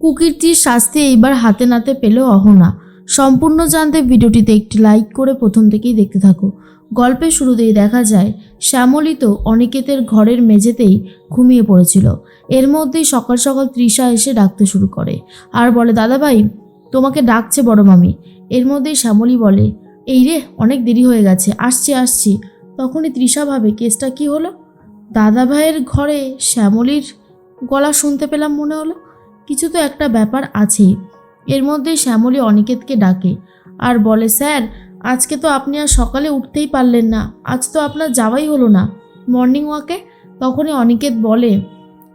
কুকীর্তির শাস্তি এইবার হাতে নাতে পেল অহনা। সম্পূর্ণ জানতে ভিডিওটিতে একটি লাইক করে প্রথম থেকেই দেখতে থাকো। গল্পের শুরুতেই দেখা যায়, শ্যামলী তো অনিকেতের ঘরের মেঝেতেই ঘুমিয়ে পড়েছিল। এর মধ্যেই সকাল সকাল তৃষা এসে ডাকতে শুরু করে। আর বলে, দাদাভাই, তোমাকে ডাকছে বড় মামি। এর মধ্যেই শ্যামলী বলে, এই রে, অনেক দেরি হয়ে গেছে, আসছি আসছি। তখনই তৃষা ভাবে, কেসটা কি হলো? দাদাভাইয়ের ঘরে শ্যামলীর গলা শুনতে পেলাম মনে হলো। কিছু তো একটা ব্যাপার আছেই এর মধ্যে শ্যামলী অনিকেতকে ডাকে। আর বলে, স্যার, আজকে তো আপনি আর সকালে উঠতেই পারলেন না। আজ তো আপনার যাওয়াই হলো না। মর্নিং ওয়াকে? তখনই অনিকেত বলে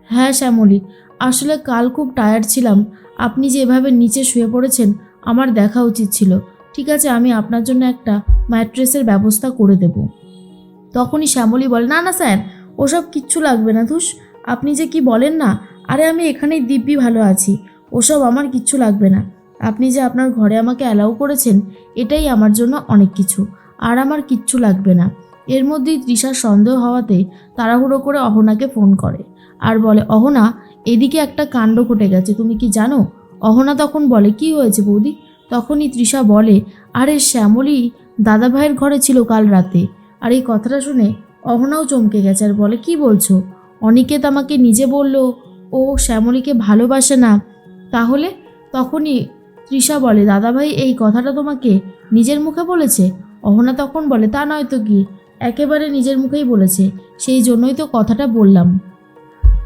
হ্যাঁ শ্যামলী, আসলে কাল খুব টায়ার্ড ছিলাম। আপনি যেভাবে নিচে শুয়ে পড়েছেন, আমার দেখা উচিত ছিল। ঠিক আছে, আমি আপনার জন্য একটা ম্যাট্রেসের ব্যবস্থা করে দেব। তখনই শ্যামলী বলে, না না স্যার, ওসব কিচ্ছু লাগবে না ধুস। আপনি যে কি বলেন না আরে আমি এখানেই দিব্যি ভালো আছি। ওসব আমার কিচ্ছু লাগবে না। আপনি যে আপনার ঘরে আমাকে অ্যালাউ করেছেন, এটাই আমার জন্য অনেক কিছু। আর আমার কিচ্ছু লাগবে না। এর মধ্যেই তৃষার সন্দেহ হওয়াতে তাড়াহুড়ো করে অহনাকে ফোন করে। আর বলে, অহনা, এদিকে একটা কাণ্ড ঘটে গেছে, তুমি কি জানো? অহনা তখন বলে, কি হয়েছে বৌদি? তখনই তৃষা বলে, আরে শ্যামলী, দাদাভাইয়ের ঘরে ছিল কাল রাতে। আর এই কথাটা শুনে অহনাও চমকে গেছে আর বলে, কি বলছো? অনিকেত আমাকে নিজে বলল ও শ্যামলীকে ভালোবাসে না, তাহলে তখনই তৃষা বলে, দাদাভাই, এই কথাটা তোমাকে নিজের মুখে বলেছে? অহনা তখন বলে, তা নয় তো কি, একেবারে নিজের মুখেই বলেছে, সেই জন্যই তো কথাটা বললাম।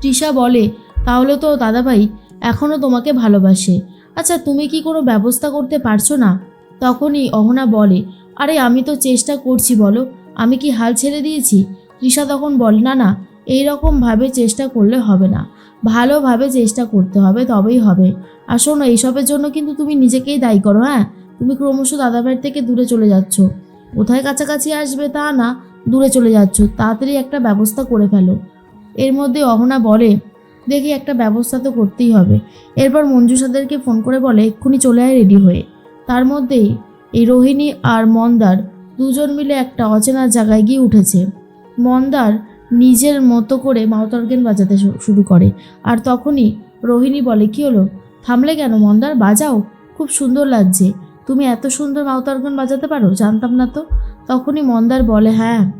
তৃষা বলে, তাহলে তো দাদাভাই এখনও তোমাকে ভালোবাসে। আচ্ছা তুমি কি কোনো ব্যবস্থা করতে পারছ না? তখনই অহনা বলে, আরে, আমি তো চেষ্টা করছি, বলো, আমি কি হাল ছেড়ে দিয়েছি? তৃষা তখন বলে, না না এই রকমভাবে চেষ্টা করলে হবে না। ভালোভাবে চেষ্টা করতে হবে, তবেই হবে। আর শোনো, এইসবের জন্য কিন্তু তুমি নিজেকেই দায়ী করো হ্যাঁ? তুমি ক্রমশ দাদাভাইয়ের থেকে দূরে চলে যাচ্ছ। কোথায় কাছাকাছি আসবে তা না, দূরে চলে যাচ্ছ। তাড়াতাড়ি একটা ব্যবস্থা করে ফেলো। এর মধ্যে অহনা বলে, দেখি, একটা ব্যবস্থা তো করতেই হবে। এরপর মঞ্জুসাদেরকে ফোন করে বলে, এক্ষুনি চলে আয় রেডি হয়ে। তার মধ্যেই এই রোহিণী আর মন্দার দুজন মিলে একটা অচেনা জায়গায় গিয়ে উঠেছে। মন্দার নিজের মতো করে মাউথ অর্গেন বাজাতে শুরু করে। আর তখনই রোহিণী বলে, কি হলো? থামলে কেন? মন্দার, বাজাও? খুব সুন্দর লাগছে। তুমি এত সুন্দর মাউথ অর্গেন বাজাতে পারো? জানতাম না তো। তখনই মন্দার বলে হ্যাঁ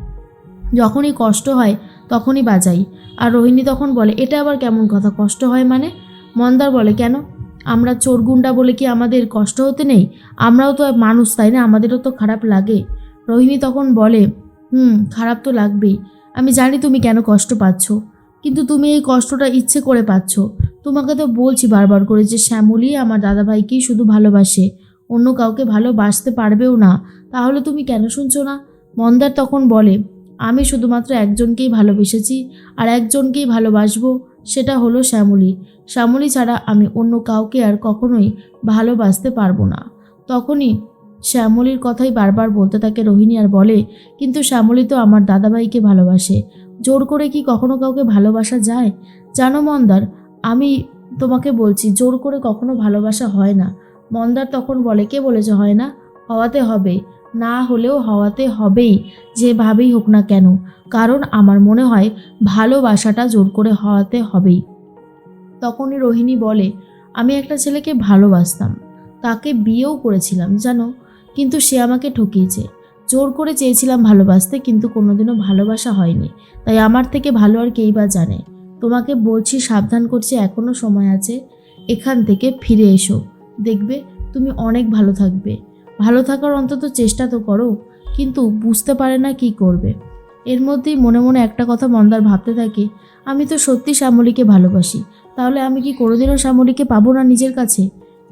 যখনই কষ্ট হয় তখনই বাজাই। আর রোহিণী তখন বলে, এটা আবার কেমন কথা? কষ্ট হয় মানে? মন্দার বলে, কেন? আমরা চোরগুন্ডা বলে কি আমাদের কষ্ট হতে নেই? আমরাও তো মানুষ, তাই না? আমাদেরও তো খারাপ লাগে। রোহিণী তখন বলে, হুম, খারাপ তো লাগবেই। আমি জানি তুমি কেন কষ্ট পাচ্ছ, কিন্তু তুমি এই কষ্টটা ইচ্ছে করে পাচ্ছ। তোমাকে তো বলছি বারবার করে যে, শ্যামলী, আমার দাদাভাইকেই শুধু ভালোবাসে, অন্য কাউকে ভালোবাসতে পারবেও না। তাহলে তুমি কেন শুনছো না? মন্দার তখন বলে, আমি শুধুমাত্র একজনকেই ভালোবেসেছি আর একজনকেই ভালোবাসবো, সেটা হলো শ্যামলী। শ্যামলী ছাড়া আমি অন্য কাউকে আর কখনোই ভালোবাসতে পারব না। তখনই শ্যামলীর কথাই বারবার বলতে থাকে রোহিণী আর বলে, কিন্তু শ্যামলী তো আমার দাদাভাইকে ভালোবাসে। জোর করে কি কখনো কাউকে ভালোবাসা যায়? জানো মন্দার, আমি তোমাকে বলছি, জোর করে কখনো ভালোবাসা হয় না। মন্দার তখন বলে, কে বলেছে হয় না? হওয়াতে হবে। না হলেও হওয়াতে হবেই, যেভাবেই হোক না কেন। কারণ আমার মনে হয় ভালোবাসাটা জোর করে হওয়াতে হবেই। তখনই রোহিণী বলে, আমি একটা ছেলেকে ভালোবাসতাম। তাকে বিয়েও করেছিলাম, জানো? কিন্তু সে আমাকে ঠকিয়েছে। জোর করে চেয়েছিলাম ভালোবাসতে, কিন্তু কোনোদিনও ভালোবাসা হয়নি। তাই আমার থেকে ভালো আর কেই বা জানে? তোমাকে বলছি সাবধান করছি এখনও সময় আছে। এখান থেকে ফিরে এসো। দেখবে, তুমি অনেক ভালো থাকবে। ভালো থাকার অন্তত চেষ্টা তো করো, কিন্তু বুঝতে পারে না কি করবে। এর মধ্যেই মনে মনে একটা কথা মন্দার ভাবতে থাকে, আমি তো সত্যি শ্যামলীকে ভালোবাসি, তাহলে আমি কি কোনোদিনও শ্যামলীকে পাবো না নিজের কাছে?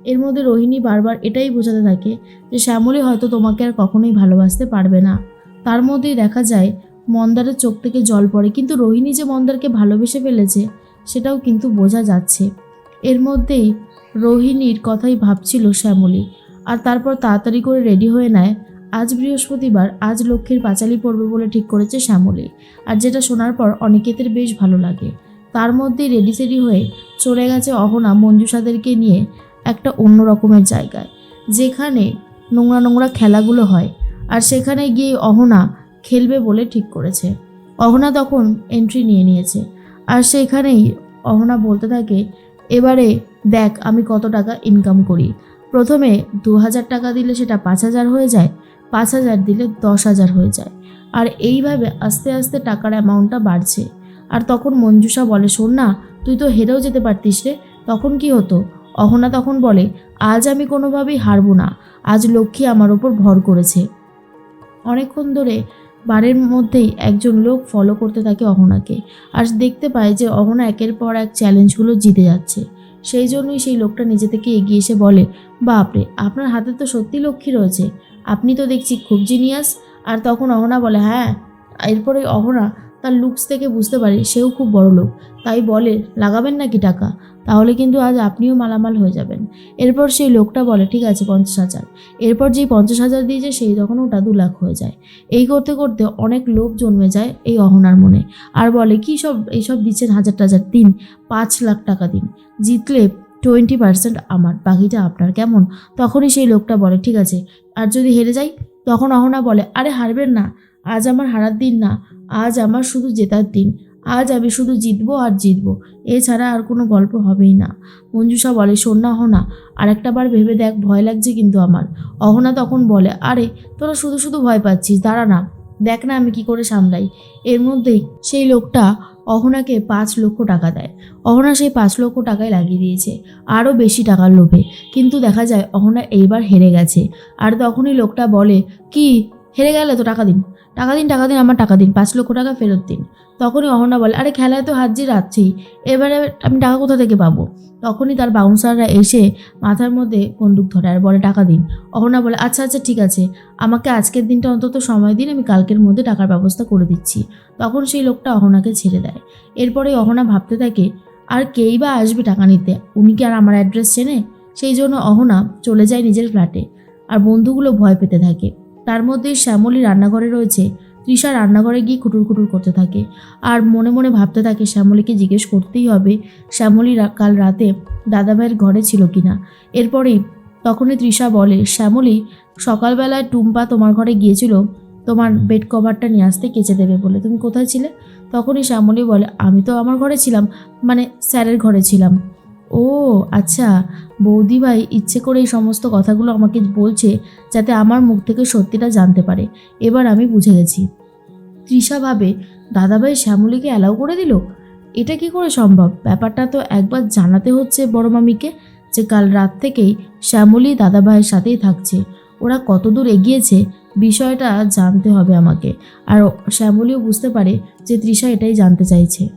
এর মধ্যে রোহিণী বারবার এটাই বোঝাতে থাকে যে শ্যামলী হয়তো তোমাকে আর কখনোই ভালোবাসতে পারবে না। তার মধ্যেই দেখা যায়, মন্দারের চোখ থেকে জল পড়ে। কিন্তু রোহিণী যে মন্দারকে ভালোবেসে ফেলেছে, সেটাও কিন্তু বোঝা যাচ্ছে। এর মধ্যেই রোহিণীর কথাই ভাবছিল শ্যামলী। আর তারপর তাড়াতাড়ি করে রেডি হয়ে নেয়, আজ বৃহস্পতিবার, আজ লক্ষ্মীর পাঁচালি পড়বে বলে ঠিক করেছে শ্যামলী। আর যেটা শোনার পর অনিকেতের বেশ ভালো লাগে। তার মধ্যেই রেডি সেডি হয়ে চলে গেছে অহনা মঞ্জুসাদেরকে নিয়ে একটা অন্য রকমের জায়গায়, যেখানে নোংরা নোংরা খেলাগুলো হয় আর সেখানে গিয়ে অহনা খেলবে বলে ঠিক করেছে। অহনা তখন এন্ট্রি নিয়ে নিয়েছে আর সেখানেই অহনা বলতে থাকে, এবারে দেখ আমি কত টাকা ইনকাম করি। প্রথমে দু হাজার টাকা দিলে সেটা পাঁচ হাজার হয়ে যায়, পাঁচ হাজার দিলে দশ হাজার হয়ে যায়। আর এইভাবে আস্তে আস্তে টাকার অ্যামাউন্টটা বাড়ছে। আর তখন মঞ্জুষা বলে, শোন না, তুই তো হেরেও যেতে পারতিস রে। তখন কি হতো? অহনা তখন বলে, আজ আমি কোনোভাবেই হারবো না। আজ লক্ষ্মী আমার ওপর ভর করেছে। অনেকক্ষণ ধরে বাড়ির মধ্যেই একজন লোক ফলো করতে থাকে অহনাকে। আর দেখতে পায় যে অহনা একের পর এক চ্যালেঞ্জগুলো জিতে যাচ্ছে। সেই জন্যই সেই লোকটা নিজে থেকে এগিয়ে এসে বলে, বাপরে, আপনার হাতে তো সত্যি লক্ষ্মী রয়েছে। আপনি তো দেখছি খুব জিনিয়াস আর তখন অহনা বলে হ্যাঁ। এরপরে অহনা তার লুকস থেকে বুঝতে পারে সেও খুব বড় লোক। তাই বলে, লাগাবেন নাকি টাকা? তাহলে কিন্তু আজ আপনিও মালামাল হয়ে যাবেন। এরপর সেই লোকটা বলে, ঠিক আছে, পঞ্চাশ হাজার। এরপর যেই পঞ্চাশ হাজার দিয়েছে, সেই তখন ওটা দু লাখ হয়ে যায়। এই করতে করতে অনেক লোভ জন্মে যায় এই অহনার মনে। আর বলে, কি সব এইসব দিচ্ছেন হাজার টাজার দিন? পাঁচ লাখ টাকা দিন। জিতলে টোয়েন্টি পার্সেন্ট আমার, বাকিটা আপনার কেমন? তখনই সেই লোকটা বলে, ঠিক আছে। আর যদি হেরে যাই? তখন অহনা বলে, আরে, হারবেন না। আজ আমার হারার দিন না, আজ আমার শুধু জেতার দিন, আজ আমি শুধু জিতবো আর জিতবো, এছাড়া আর কোনো গল্প হবেই না। মঞ্জুষা বলে, শোন না অহনা আরেকটা বার ভেবে দেখ, ভয় লাগছে কিন্তু আমার। অহনা তখন বলে, আরে, তোরা শুধু শুধু ভয় পাচ্ছিস, দাঁড়া না, দেখ না আমি কি করে সামলাই। এর মধ্যেই সেই লোকটা অহনাকে পাঁচ লক্ষ টাকা দেয়। অহনা সেই পাঁচ লক্ষ টাকায় লাগিয়ে দিয়েছে, আরও বেশি টাকার লোভে। কিন্তু দেখা যায়, অহনা এইবার হেরে গেছে। আর তখনই লোকটা বলে, কি, হেরে গেলে তো টাকা দিন। টাকা দিন টাকা দিন, আমার টাকা দিন, পাঁচ লক্ষ টাকা ফেরত দিন। তখনই অহনা বলে, আরে খেলায় তো হাত জির আছেই এবারে আমি টাকা কোথা থেকে পাবো? তখনই তার বাউন্সাররা এসে মাথার মধ্যে বন্দুক ধরে আর বলে, টাকা দিন। অহনা বলে আচ্ছা আচ্ছা ঠিক আছে। আমাকে আজকের দিনটা অন্তত সময় দিন, আমি কালকের মধ্যে টাকার ব্যবস্থা করে দিচ্ছি। তখন সেই লোকটা অহনাকে ছেড়ে দেয়। এরপরে অহনা ভাবতে থাকে, আর কেই বা আসবে টাকা নিতে? উনি কি আর আমার অ্যাড্রেস চেনে? সেই জন্য অহনা চলে যায় নিজের ফ্ল্যাটে আর বন্ধুগুলো ভয় পেতে থাকে। তার মধ্যে শ্যামলী রান্নাঘরে রয়েছে তৃষা রান্নাঘরে গিয়ে খুটুর খুটুর করতে থাকে। আর মনে মনে ভাবতে থাকে শ্যামলীকে জিজ্ঞেস করতেই হবে, শ্যামলী কাল রাতে দাদাভাইয়ের ঘরে ছিল কিনা? এরপরেই তখনই তৃষা বলে, শ্যামলী, সকালবেলায় টুম্পা তোমার ঘরে গিয়েছিল, তোমার বেড কভারটা নিয়ে আসতে কেচে দেবে বলে। তুমি কোথায় ছিলে? তখনই শ্যামলী বলে, আমি তো আমার ঘরে ছিলাম মানে স্যারের ঘরে ছিলাম। ও আচ্ছা। বৌদি ভাই ইচ্ছে করে এই সমস্ত কথাগুলো আমাকে বলছে যাতে আমার মুখ থেকে সত্যিটা জানতে পারে। এবার আমি বুঝে গেছি। তৃষা ভাবে, দাদাভাই শ্যামলীকে অ্যালাউ করে দিল? এটা কি করে সম্ভব? ব্যাপারটা তো একবার জানাতে হচ্ছে বড় মামিকে যে কাল রাত থেকেই শ্যামলী দাদাভাইয়ের সাথেই থাকছে। ওরা কতদূর এগিয়েছে বিষয়টা জানতে হবে আমাকে। আর শ্যামলীও বুঝতে পারে যে তৃষা এটাই জানতে চাইছে।